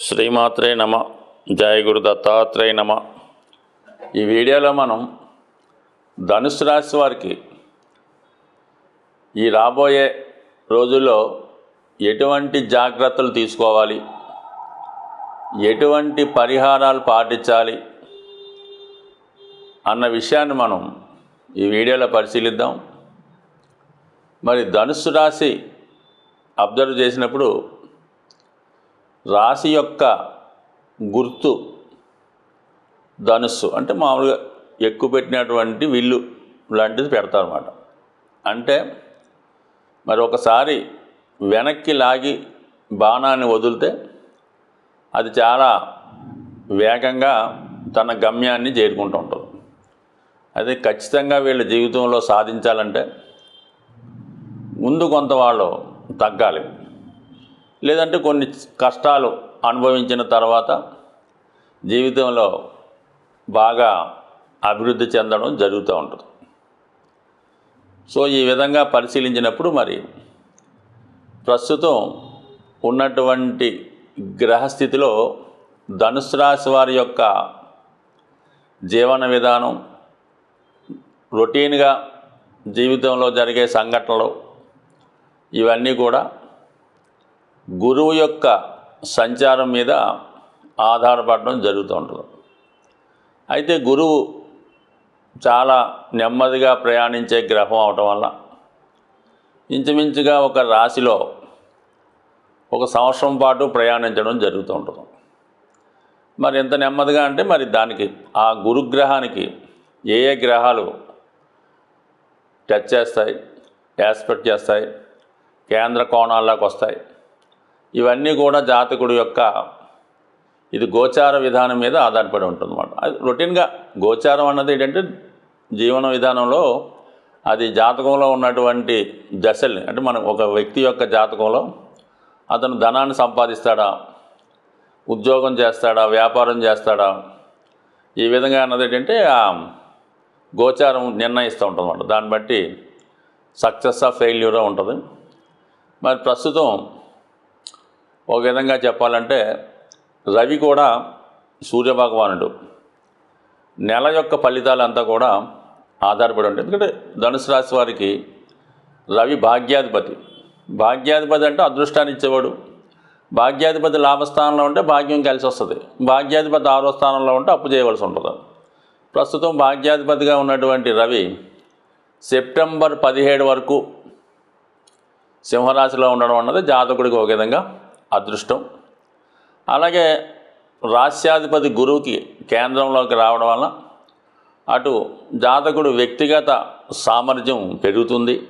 శ్రీమాత్రే నమ జయ గురు దత్తాత్రేయ నమ. ఈ వీడియోలో మనం ధనుసు రాశి వారికి ఈ రాబోయే రోజుల్లో ఎటువంటి జాగ్రత్తలు తీసుకోవాలి? ఎటువంటి పరిహారాలు పాటించాలి? అన్న విషయాన్ని మనం ఈ వీడియోలో పరిశీలిద్దాం. మరి ధనుసు రాశి అబ్జర్వ్ చేసినప్పుడు రాశి యొక్క గుర్తు ధనుస్సు. అంటే మామూలుగా ఎక్కువ పెట్టినటువంటి విల్లు లాంటిది పెడతారన్నమాట. అంటే మరి ఒకసారి వెనక్కి లాగి బాణాన్ని వదిలితే అది చాలా వేగంగా తన గమ్యాన్ని చేరుకుంటూ ఉంటుంది. అదే ఖచ్చితంగా వీళ్ళ జీవితంలో సాధించాలంటే ముందు కొంత వాళ్ళు తగ్గాలి. లేదంటే కొన్ని కష్టాలు అనుభవించిన తర్వాత జీవితంలో బాగా అభివృద్ధి చెందడం జరుగుతూ ఉంటుంది. సో ఈ విధంగా పరిశీలించినప్పుడు మరి ప్రస్తుతం ఉన్నటువంటి గ్రహస్థితిలో ధనుసు రాశి వారి యొక్క జీవన విధానం రొటీన్గా జీవితంలో జరిగే సంఘటనలు ఇవన్నీ కూడా గురువు యొక్క సంచారం మీద ఆధారపడడం జరుగుతూ ఉంటుంది. అయితే గురువు చాలా నెమ్మదిగా ప్రయాణించే గ్రహం అవటం వల్ల ఇంచుమించుగా ఒక రాశిలో ఒక సంవత్సరం పాటు ప్రయాణించడం జరుగుతూ ఉంటుంది. మరి ఎంత నెమ్మదిగా అంటే మరి దానికి ఆ గురుగ్రహానికి ఏ ఏ గ్రహాలు టచ్ చేస్తాయి యాస్పెక్ట్ చేస్తాయి కేంద్ర కోణాల్లోకి వస్తాయి ఇవన్నీ కూడా జాతకుడు యొక్క ఇది గోచార విధానం మీద ఆధారపడి ఉంటుంది అనమాట అది రొటీన్గా గోచారం అన్నది ఏంటంటే జీవన విధానంలో అది జాతకంలో ఉన్నటువంటి దశల్ని అంటే మనం ఒక వ్యక్తి యొక్క జాతకంలో అతను ధనాన్ని సంపాదిస్తాడా ఉద్యోగం చేస్తాడా వ్యాపారం చేస్తాడా ఈ విధంగా అన్నది ఏంటంటే ఆ గోచారం నిర్ణయిస్తూ ఉంటుంది దాన్ని బట్టి సక్సెస్ ఆఫ్ ఫెయిల్యూరా ఉంటుంది. మరి ప్రస్తుతం ఒక విధంగా చెప్పాలంటే రవి కూడా సూర్యభగవానుడు. నెల యొక్క ఫలితాలంతా కూడా ఆధారపడి ఉంటాయి ఎందుకంటే ధనుసు రాశి వారికి రవి భాగ్యాధిపతి. భాగ్యాధిపతి అంటే అదృష్టాన్ని ఇచ్చేవాడు. భాగ్యాధిపతి లాభస్థానంలో ఉంటే భాగ్యం కలిసి వస్తుంది. భాగ్యాధిపతి ఆరో స్థానంలో ఉంటే అప్పు చేయవలసి ఉంటుంది. ప్రస్తుతం భాగ్యాధిపతిగా ఉన్నటువంటి రవి సెప్టెంబర్ పదిహేడు వరకు సింహరాశిలో ఉండడం అన్నది జాతకుడికి ఒక విధంగా అదృష్టం. అలాగే రాష్ట్రాధిపతి గురువుకి కేంద్రంలోకి రావడం వల్ల అటు జాతకుడు వ్యక్తిగత సామర్థ్యం పెరుగుతుంది.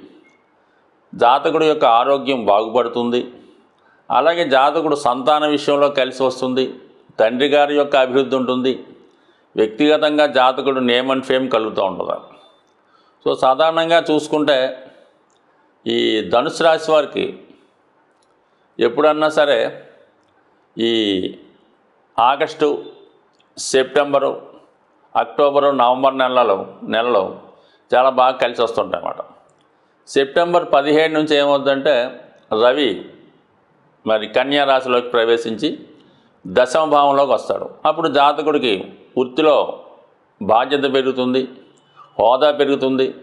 జాతకుడు యొక్క ఆరోగ్యం బాగుపడుతుంది. అలాగే జాతకుడు సంతాన విషయంలో కలిసి వస్తుంది. తండ్రి గారి యొక్క అభివృద్ధి ఉంటుంది. వ్యక్తిగతంగా జాతకుడు నేమ్ అండ్ ఫేమ్ కలుగుతూ ఉంటుంది. సో సాధారణంగా చూసుకుంటే ఈ ధనుసు రాశి వారికి ఎప్పుడన్నా సరే ఈ ఆగస్టు సెప్టెంబరు అక్టోబరు నవంబర్ నెలలో నెలలో చాలా బాగా కలిసి వస్తుంటాయి అన్నమాట. సెప్టెంబర్ పదిహేడు నుంచి ఏమవుతుందంటే రవి మరి కన్యా రాశిలోకి ప్రవేశించి దశమ భావంలోకి వస్తాడు. అప్పుడు జాతకుడికి వృత్తిలో బాధ్యత పెరుగుతుంది హోదా పెరుగుతుంది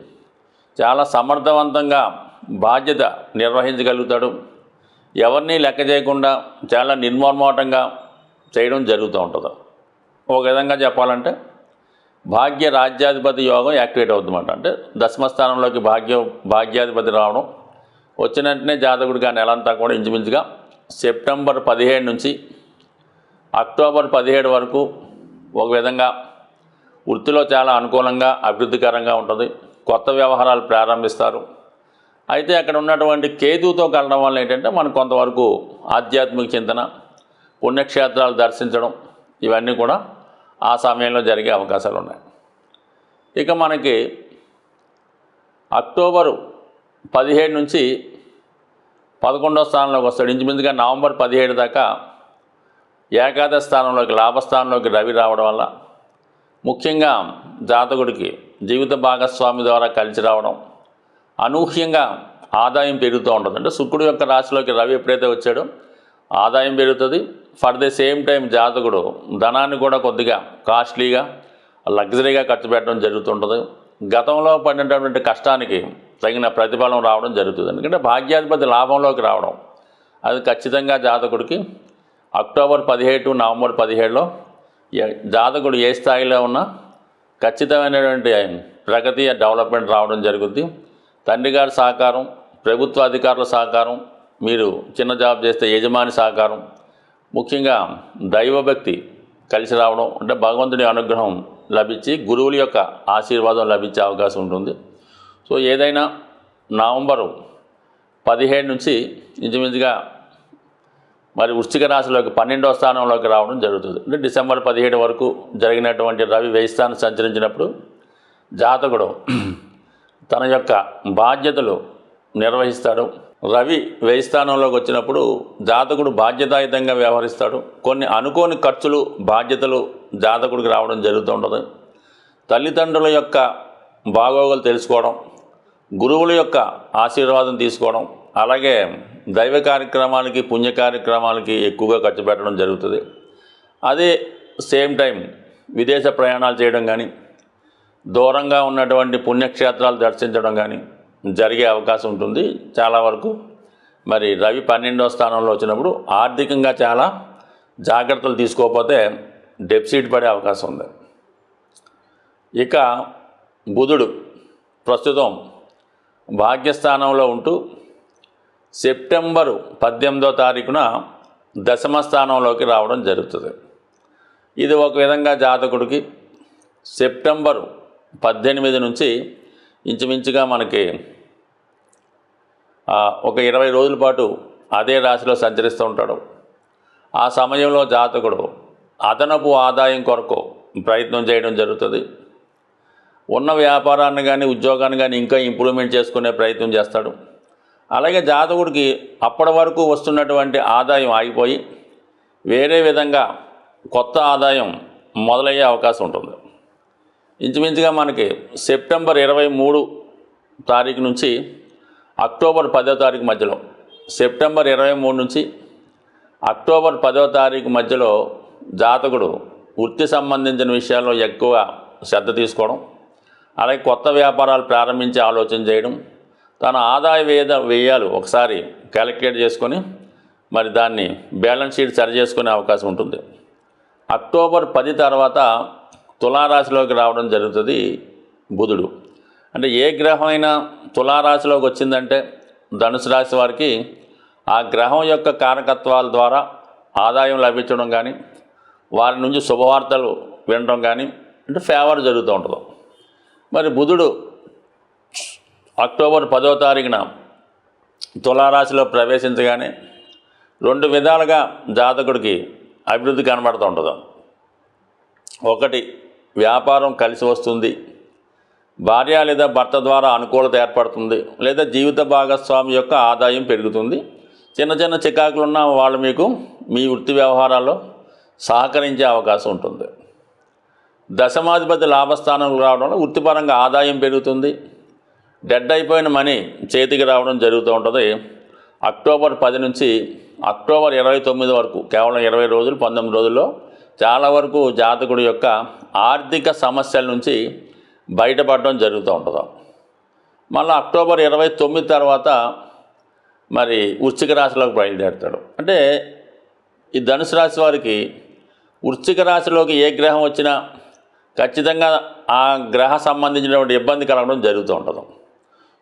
చాలా సమర్థవంతంగా బాధ్యత నిర్వహించగలుగుతాడు. ఎవరిని లెక్క చేయకుండా చాలా నిర్మోన్మోటంగా చేయడం జరుగుతూ ఉంటుంది. ఒక విధంగా చెప్పాలంటే భాగ్య రాజ్యాధిపతి యోగం యాక్టివేట్ అవుతుందన్నమాట. అంటే దశమస్థానంలోకి భాగ్య భాగ్యాధిపతి రావడం వచ్చిన వెంటనే జాతకుడికి ఆ నెలంతా కూడా ఇంచుమించుగా సెప్టెంబర్ పదిహేడు నుంచి అక్టోబర్ పదిహేడు వరకు ఒక విధంగా వృత్తిలో చాలా అనుకూలంగా అభివృద్ధికరంగా ఉంటుంది. కొత్త వ్యవహారాలు ప్రారంభిస్తారు. అయితే అక్కడ ఉన్నటువంటి కేతుతో కలడం వల్ల ఏంటంటే మనకు కొంతవరకు ఆధ్యాత్మిక చింతన పుణ్యక్షేత్రాలు దర్శించడం ఇవన్నీ కూడా ఆ సమయంలో జరిగే అవకాశాలు ఉన్నాయి. ఇక మనకి అక్టోబరు పదిహేడు నుంచి పదకొండో స్థానంలోకి వస్తాడు. ఇంచుమించుగా నవంబర్ పదిహేడు దాకా ఏకాదశ స్థానంలోకి లాభస్థానంలోకి రవి రావడం వల్ల ముఖ్యంగా జాతకుడికి జీవిత భాగస్వామి ద్వారా కలిసి రావడం అనూహ్యంగా ఆదాయం పెరుగుతూ ఉంటుంది. అంటే శుక్రుడు యొక్క రాశిలోకి రవి ఎప్పుడైతే వచ్చాడో ఆదాయం పెరుగుతుంది. ఫర్ ది సేమ్ టైం జాతకుడు ధనాన్ని కూడా కొద్దిగా కాస్ట్లీగా లగ్జరీగా ఖర్చు పెట్టడం జరుగుతుంటుంది. గతంలో పడినటువంటి కష్టానికి తగిన ప్రతిఫలం రావడం జరుగుతుంది. ఎందుకంటే భాగ్యాధిపతి లాభంలోకి రావడం అది ఖచ్చితంగా జాతకుడికి అక్టోబర్ పదిహేడు నవంబర్ పదిహేడులో జాతకుడు ఏ స్థాయిలో ఉన్నా ఖచ్చితమైనటువంటి ప్రగతి డెవలప్మెంట్ రావడం జరుగుద్ది. తండ్రి గారి సహకారం ప్రభుత్వ అధికారుల సహకారం మీరు చిన్న జాబ్ చేస్తే యజమాని సహకారం ముఖ్యంగా దైవభక్తి కలిసి రావడం అంటే భగవంతుని అనుగ్రహం లభించి గురువుల యొక్క ఆశీర్వాదం లభించే అవకాశం ఉంటుంది. సో ఏదైనా నవంబరు పదిహేడు నుంచి ఇంచుమించుగా మరి వృశ్చిక రాశిలోకి పన్నెండవ స్థానంలోకి రావడం జరుగుతుంది. అంటే డిసెంబర్ పదిహేడు వరకు జరిగినటువంటి రవి వ్యయ స్థానం సంచరించినప్పుడు జాతకుడు తన యొక్క బాధ్యతలు నిర్వహిస్తాడు. రవి వ్యయ స్థానంలోకి వచ్చినప్పుడు జాతకుడు బాధ్యతాయుతంగా వ్యవహరిస్తాడు. కొన్ని అనుకోని ఖర్చులు బాధ్యతలు జాతకుడికి రావడం జరుగుతుంటుంది తల్లిదండ్రుల యొక్క బాగోగులు తెలుసుకోవడం గురువుల యొక్క ఆశీర్వాదం తీసుకోవడం అలాగే దైవ కార్యక్రమాలకి పుణ్య కార్యక్రమాలకి ఎక్కువగా ఖర్చు పెట్టడం జరుగుతుంది. అదే సేమ్ టైం విదేశ ప్రయాణాలు చేయడం కానీ దూరంగా ఉన్నటువంటి పుణ్యక్షేత్రాలు దర్శించడం కానీ జరిగే అవకాశం ఉంటుంది. చాలా వరకు మరి రవి పన్నెండవ స్థానంలో వచ్చినప్పుడు ఆర్థికంగా చాలా జాగ్రత్తలు తీసుకోకపోతే డెప్సిట్ పడే అవకాశం ఉంది. ఇక బుధుడు ప్రస్తుతం భాగ్యస్థానంలో ఉంటూ సెప్టెంబరు పద్దెనిమిదో తారీఖున దశమ స్థానంలోకి రావడం జరుగుతుంది. ఇది ఒక విధంగా జాతకుడికి సెప్టెంబరు పద్దెనిమిది నుంచి ఇంచుమించుగా మనకి ఒక ఇరవై రోజుల పాటు అదే రాశిలో సంచరిస్తూ ఉంటాడు. ఆ సమయంలో జాతకుడు అదనపు ఆదాయం కొరకు ప్రయత్నం చేయడం జరుగుతుంది. ఉన్న వ్యాపారాన్ని కానీ ఉద్యోగాన్ని కానీ ఇంకా ఇంప్రూవ్మెంట్ చేసుకునే ప్రయత్నం చేస్తాడు. అలాగే జాతకుడికి అప్పటి వరకు వస్తున్నటువంటి ఆదాయం ఆగిపోయి వేరే విధంగా కొత్త ఆదాయం మొదలయ్యే అవకాశం ఉంటుంది. ఇంచుమించుగా మనకి సెప్టెంబర్ ఇరవై మూడు తారీఖు నుంచి అక్టోబర్ పదో తారీఖు మధ్యలో సెప్టెంబర్ ఇరవై మూడు నుంచి అక్టోబర్ పదో తారీఖు మధ్యలో జాతకుడు వృత్తి సంబంధించిన విషయాల్లో ఎక్కువ శ్రద్ధ తీసుకోవడం అలాగే కొత్త వ్యాపారాలు ప్రారంభించి ఆలోచన చేయడం తన ఆదాయ వేద వ్యయాలు ఒకసారి క్యాలిక్యులేట్ చేసుకొని మరి దాన్ని బ్యాలెన్స్ షీట్ సరి చేసుకునే అవకాశం ఉంటుంది. అక్టోబర్ పది తర్వాత తులారాశిలోకి రావడం జరుగుతుంది బుధుడు. అంటే ఏ గ్రహం అయినా తులారాశిలోకి వచ్చిందంటే ధనుసు రాశి వారికి ఆ గ్రహం యొక్క కారకత్వాల ద్వారా ఆదాయం లభించడం కానీ వారి నుంచి శుభవార్తలు వినడం కానీ అంటే ఫేవర్ జరుగుతూ ఉంటుంది. మరి బుధుడు అక్టోబర్ పదో తారీఖున తులారాశిలో ప్రవేశించగానే రెండు విధాలుగా జాతకుడికి అభివృద్ధి కనబడుతూ ఉంటుంది. ఒకటి వ్యాపారం కలిసి వస్తుంది. భార్య లేదా భర్త ద్వారా అనుకూలత ఏర్పడుతుంది. లేదా జీవిత భాగస్వామి యొక్క ఆదాయం పెరుగుతుంది. చిన్న చిన్న చికాకులు ఉన్న వాళ్ళు మీకు మీ వృత్తి వ్యవహారాల్లో సహకరించే అవకాశం ఉంటుంది. దశమాధిపతి లాభస్థానంలో రావడం వల్ల వృత్తిపరంగా ఆదాయం పెరుగుతుంది. డెడ్ అయిపోయిన మనీ చేతికి రావడం జరుగుతూ ఉంటుంది. అక్టోబర్ పది నుంచి అక్టోబర్ ఇరవై తొమ్మిది వరకు కేవలం ఇరవై రోజులు పంతొమ్మిది రోజుల్లో చాలా వరకు జాతకుడి యొక్క ఆర్థిక సమస్యల నుంచి బయటపడడం జరుగుతూ ఉంటుంది. మళ్ళీ అక్టోబర్ ఇరవై తొమ్మిది తర్వాత మరి వృశ్చిక రాశిలోకి బయలుదేరుతాడు. అంటే ఈ ధనుసు రాశి వారికి వృశ్చిక రాశిలోకి ఏ గ్రహం వచ్చినా ఖచ్చితంగా ఆ గ్రహ సంబంధించినటువంటి ఇబ్బంది కలగడం జరుగుతూ ఉంటుంది.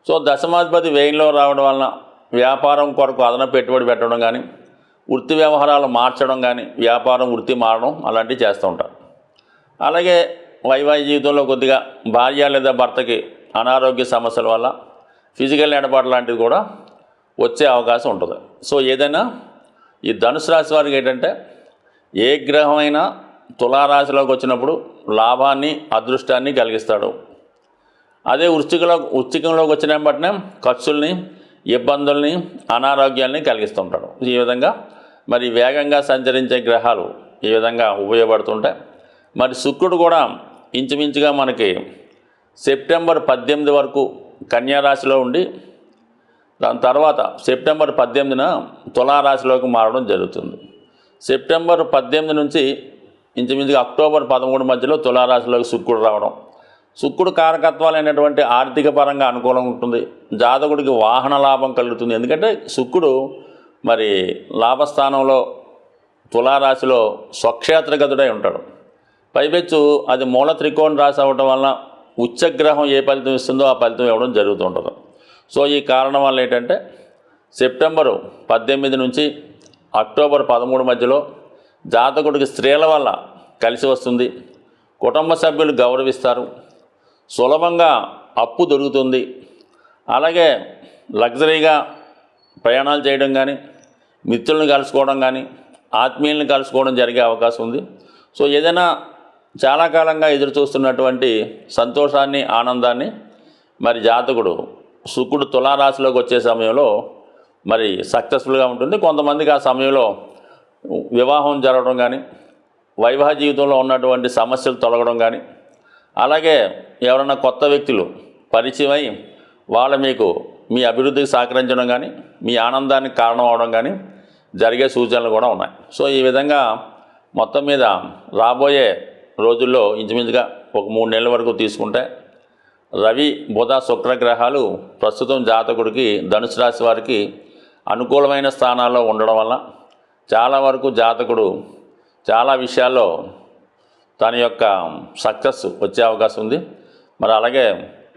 సో దశమాధిపతి వ్యయంలో రావడం వలన వ్యాపారం కొరకు అదన పెట్టుబడి పెట్టడం కానీ వృత్తి వ్యవహారాలు మార్చడం కానీ వ్యాపారం వృత్తి మారడం అలాంటివి చేస్తూ ఉంటారు. అలాగే వైవాహిక జీవితంలో కొద్దిగా భార్య లేదా భర్తకి అనారోగ్య సమస్యల వల్ల ఫిజికల్ ఎడబాటు లాంటివి కూడా వచ్చే అవకాశం ఉంటుంది. సో ఏదైనా ఈ ధనుసు రాశి వారికి ఏంటంటే ఏ గ్రహమైనా తులారాశిలోకి వచ్చినప్పుడు లాభాన్ని అదృష్టాన్ని కలిగిస్తాడు. అదే వృశ్చికలో వృశ్చికంలోకి వచ్చిన బట్టినే ఖర్చుల్ని ఇబ్బందుల్ని అనారోగ్యాల్ని కలిగిస్తుంటాడు ఈ విధంగా మరి వేగంగా సంచరించే గ్రహాలు ఈ విధంగా ఉపయోగపడుతుంటాయి మరి శుక్రుడు కూడా ఇంచుమించుగా మనకి సెప్టెంబర్ పద్దెనిమిది వరకు కన్యారాశిలో ఉండి దాని తర్వాత సెప్టెంబర్ పద్దెనిమిదిన తులారాశిలోకి మారడం జరుగుతుంది. సెప్టెంబర్ పద్దెనిమిది నుంచి ఇంచుమించుగా అక్టోబర్ పదమూడు మధ్యలో తులారాశిలోకి శుక్రుడు రావడం. శుక్రుడు కారకత్వాలైనటువంటి ఆర్థిక పరంగా అనుకూలంగా ఉంటుంది. జాతకుడికి వాహన లాభం కలుగుతుంది. ఎందుకంటే శుక్రుడు మరి లాభస్థానంలో తులారాశిలో స్వక్షేత్రగతుడై ఉంటాడు. పైపెచ్చు అది మూల త్రికోణ రాశి అవ్వటం వలన ఉచ్చగ్రహం ఏ ఫలితం ఇస్తుందో ఆ ఫలితం ఇవ్వడం జరుగుతూ ఉంటుంది. సో ఈ కారణం వల్ల ఏంటంటే సెప్టెంబరు పద్దెనిమిది నుంచి అక్టోబర్ పదమూడు మధ్యలో జాతకుడికి స్త్రీల వల్ల కలిసి వస్తుంది. కుటుంబ సభ్యులు గౌరవిస్తారు. సులభంగా అప్పు దొరుకుతుంది. అలాగే లగ్జరీగా ప్రయాణాలు చేయడం కానీ మిత్రులను కలుసుకోవడం కానీ ఆత్మీయులను కలుసుకోవడం జరిగే అవకాశం ఉంది. సో ఏదైనా చాలా కాలంగా ఎదురు చూస్తున్నటువంటి సంతోషాన్ని ఆనందాన్ని మరి జాతకుడు శుక్రుడు తులారాశిలోకి వచ్చే సమయంలో మరి సక్సెస్ఫుల్గా ఉంటుంది. కొంతమందికి ఆ సమయంలో వివాహం జరగడం కానీ వైవాహ జీవితంలో ఉన్నటువంటి సమస్యలు తొలగడం కానీ అలాగే ఎవరైనా కొత్త వ్యక్తులు పరిచయమై వాళ్ళ మీకు మీ అభివృద్ధికి సహకరించడం కానీ మీ ఆనందానికి కారణం అవడం కానీ జరిగే సూచనలు కూడా ఉన్నాయి. సో ఈ విధంగా మొత్తం మీద రాబోయే రోజుల్లో ఇంచుమించుగా ఒక మూడు నెలల వరకు తీసుకుంటే రవి బుధ శుక్రగ్రహాలు ప్రస్తుతం జాతకుడికి ధనుసు రాశి వారికి అనుకూలమైన స్థానాల్లో ఉండడం వల్ల చాలా వరకు జాతకుడు చాలా విషయాల్లో తన యొక్క సక్సెస్ వచ్చే అవకాశం ఉంది. మరి అలాగే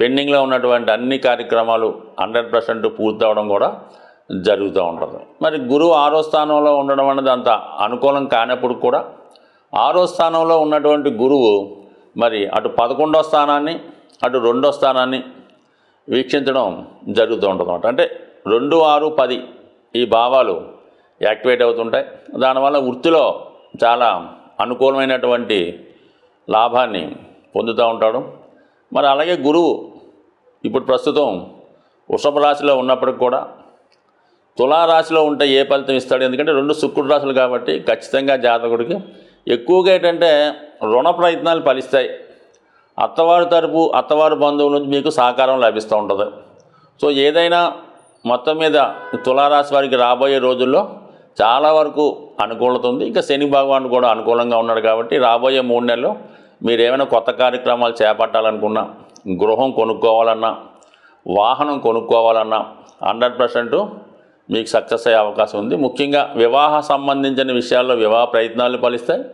పెండింగ్లో ఉన్నటువంటి అన్ని కార్యక్రమాలు హండ్రెడ్ పర్సెంట్ పూర్తవడం కూడా జరుగుతూ ఉంటుంది. మరి గురువు ఆరో స్థానంలో ఉండడం అనేది అంత అనుకూలం కానప్పుడు కూడా ఆరో స్థానంలో ఉన్నటువంటి గురువు మరి అటు పదకొండో స్థానాన్ని అటు రెండో స్థానాన్ని వీక్షించడం జరుగుతూ ఉంటుంది అంటే రెండు ఆరు పది ఈ భావాలు యాక్టివేట్ అవుతుంటాయి. దానివల్ల వృత్తిలో చాలా అనుకూలమైనటువంటి లాభాన్ని పొందుతూ ఉంటాడు. మరి అలాగే గురువు ఇప్పుడు ప్రస్తుతం వృషభ రాశిలో ఉన్నప్పటికి కూడా తులారాశిలో ఉంటే ఏ ఫలితం ఇస్తాడు? ఎందుకంటే రెండు శుక్రుడు రాశులు కాబట్టి ఖచ్చితంగా జాతకుడికి ఎక్కువగా ఏంటంటే రుణ ప్రయత్నాలు ఫలిస్తాయి. అత్తవారి తరపు అత్తవారి బంధువుల నుంచి మీకు సహకారం లభిస్తూ ఉంటుంది. సో ఏదైనా మొత్తం మీద తులారాశి వారికి రాబోయే రోజుల్లో చాలా వరకు అనుకూలత ఉంది. ఇంకా శని భగవానుడు కూడా అనుకూలంగా ఉన్నాడు కాబట్టి రాబోయే మూడు నెలలు మీరు ఏమైనా కొత్త కార్యక్రమాలు చేపట్టాలనుకున్నా గృహం కొనుక్కోవాలన్నా వాహనం కొనుక్కోవాలన్నా హండ్రెడ్ పర్సెంట్ మీకు సక్సెస్ అయ్యే అవకాశం ఉంది. ముఖ్యంగా వివాహ సంబంధించిన విషయాల్లో వివాహ ప్రయత్నాలు ఫలిస్తాయి.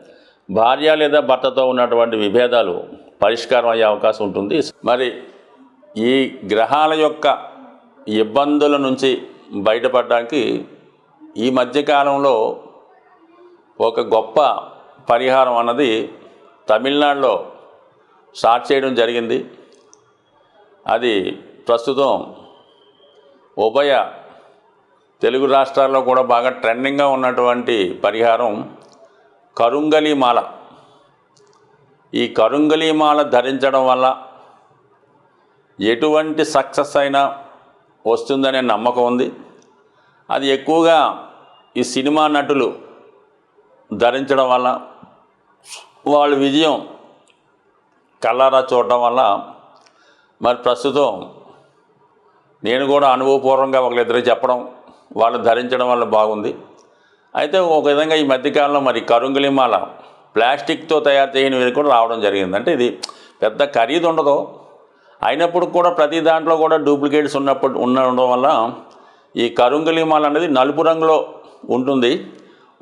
భార్య లేదా భర్తతో ఉన్నటువంటి విభేదాలు పరిష్కారం అయ్యే అవకాశం ఉంటుంది. మరి ఈ గ్రహాల యొక్క ఇబ్బందుల నుంచి బయటపడడానికి ఈ మధ్యకాలంలో ఒక గొప్ప పరిహారం అన్నది తమిళనాడులో స్టార్ట్ చేయడం జరిగింది. అది ప్రస్తుతం ఉభయ తెలుగు రాష్ట్రాల్లో కూడా బాగా ట్రెండింగ్గా ఉన్నటువంటి పరిహారం కరుంగలి మాల ఈ కరుంగలి మాల ధరించడం వల్ల ఎటువంటి సక్సెస్ అయినా వస్తుందనే నమ్మకం ఉంది. అది ఎక్కువగా ఈ సినిమా నటులు ధరించడం వల్ల వాళ్ళ విజయం కళ్ళారా చూడటం వల్ల మరి ప్రస్తుతం నేను కూడా అనుభవపూర్వంగా ఒకరిద్దరికి చెప్పడం వాళ్ళు ధరించడం వల్ల బాగుంది. అయితే ఒక విధంగా ఈ మధ్యకాలంలో మరి కరుంగులిమాల ప్లాస్టిక్తో తయారు చేయనివి కూడా రావడం జరిగింది. అంటే ఇది పెద్ద ఖరీదు ఉండదు. అయినప్పుడు కూడా ప్రతి దాంట్లో కూడా డూప్లికేట్స్ ఉన్నప్పుడు ఉండడం వల్ల ఈ కరుంగలిమాల అనేది నలుపు రంగులో ఉంటుంది.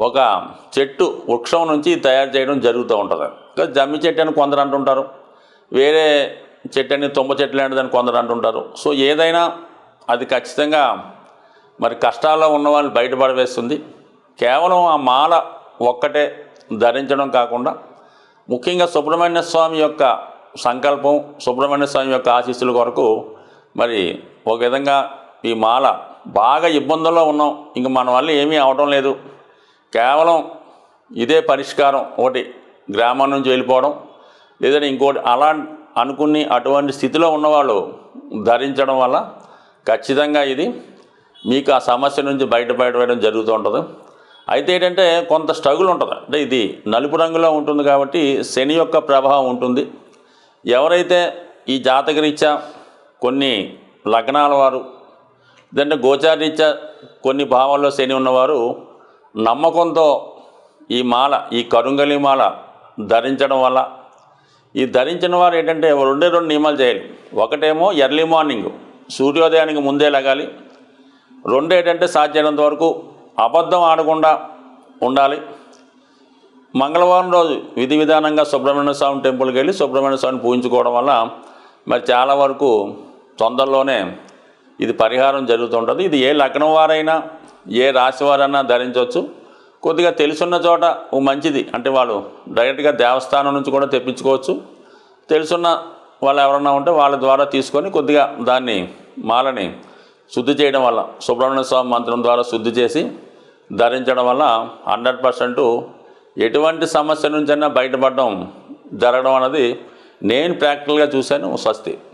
ఒక చెట్టు వృక్షం నుంచి తయారు చేయడం జరుగుతూ ఉంటుంది. ఇంకా జమ్మి చెట్టు అని కొందరు అంటుంటారు. వేరే చెట్టు అని తుమ్మ చెట్టు అని కొందరు అంటుంటారు. సో ఏదైనా అది ఖచ్చితంగా మరి కష్టాల్లో ఉన్నవాళ్ళు బయటపడవేస్తుంది కేవలం ఆ మాల ఒక్కటే ధరించడం కాకుండా ముఖ్యంగా సుబ్రహ్మణ్య స్వామి యొక్క సంకల్పం సుబ్రహ్మణ్య స్వామి యొక్క ఆశీస్సుల కొరకు మరి ఒక విధంగా ఈ మాల బాగా ఇబ్బందుల్లో ఉన్నాం. ఇంక మన వల్ల ఏమీ అవడం లేదు. కేవలం ఇదే పరిష్కారం ఒకటి గ్రామం నుంచి వెళ్ళిపోవడం. లేదంటే ఇంకోటి అలా అనుకుని అటువంటి స్థితిలో ఉన్నవాళ్ళు ధరించడం వల్ల ఖచ్చితంగా ఇది మీకు ఆ సమస్య నుంచి బయటపడడం జరుగుతూ ఉంటుంది. అయితే ఏంటంటే కొంత స్ట్రగుల్ ఉంటుంది. అంటే ఇది నలుపు రంగులో ఉంటుంది కాబట్టి శని యొక్క ప్రభావం ఉంటుంది. ఎవరైతే ఈ జాతకరీత్యా కొన్ని లగ్నాల వారు లేదంటే గోచారీత్యా కొన్ని భావాల్లో శని ఉన్నవారు నమ్మకంతో ఈ మాల ఈ కరుంగలి మాల ధరించడం వల్ల ఈ ధరించిన వారు ఏంటంటే రెండే రెండు నియమాలు చేయాలి. ఒకటేమో ఎర్లీ మార్నింగ్ సూర్యోదయానికి ముందే లగాలి. రెండు ఏంటంటే సాధ్యమైనంత వరకు అబద్ధం ఆడకుండా ఉండాలి. మంగళవారం రోజు విధి విధానంగా సుబ్రహ్మణ్య స్వామి టెంపుల్కి వెళ్ళి సుబ్రహ్మణ్య స్వామిని పూజించుకోవడం వల్ల మరి చాలా వరకు తొందరలోనే ఇది పరిహారం జరుగుతుంటుంది. ఇది ఏ లగ్నం వారైనా ఏ రాశి వారైనా ధరించవచ్చు. కొద్దిగా తెలుసున్న చోట మంచిది. అంటే వాళ్ళు డైరెక్ట్గా దేవస్థానం నుంచి కూడా తెప్పించుకోవచ్చు. తెలుసున్న వాళ్ళు ఎవరన్నా ఉంటే వాళ్ళ ద్వారా తీసుకొని కొద్దిగా దాన్ని మాలని శుద్ధి చేయడం వల్ల సుబ్రహ్మణ్య స్వామి మంత్రం ద్వారా శుద్ధి చేసి ధరించడం వల్ల హండ్రెడ్ పర్సెంట్ ఎటువంటి సమస్య నుంచైనా బయటపడడం జరగడం అన్నది నేను ప్రాక్టికల్గా చూశాను స్వస్తి.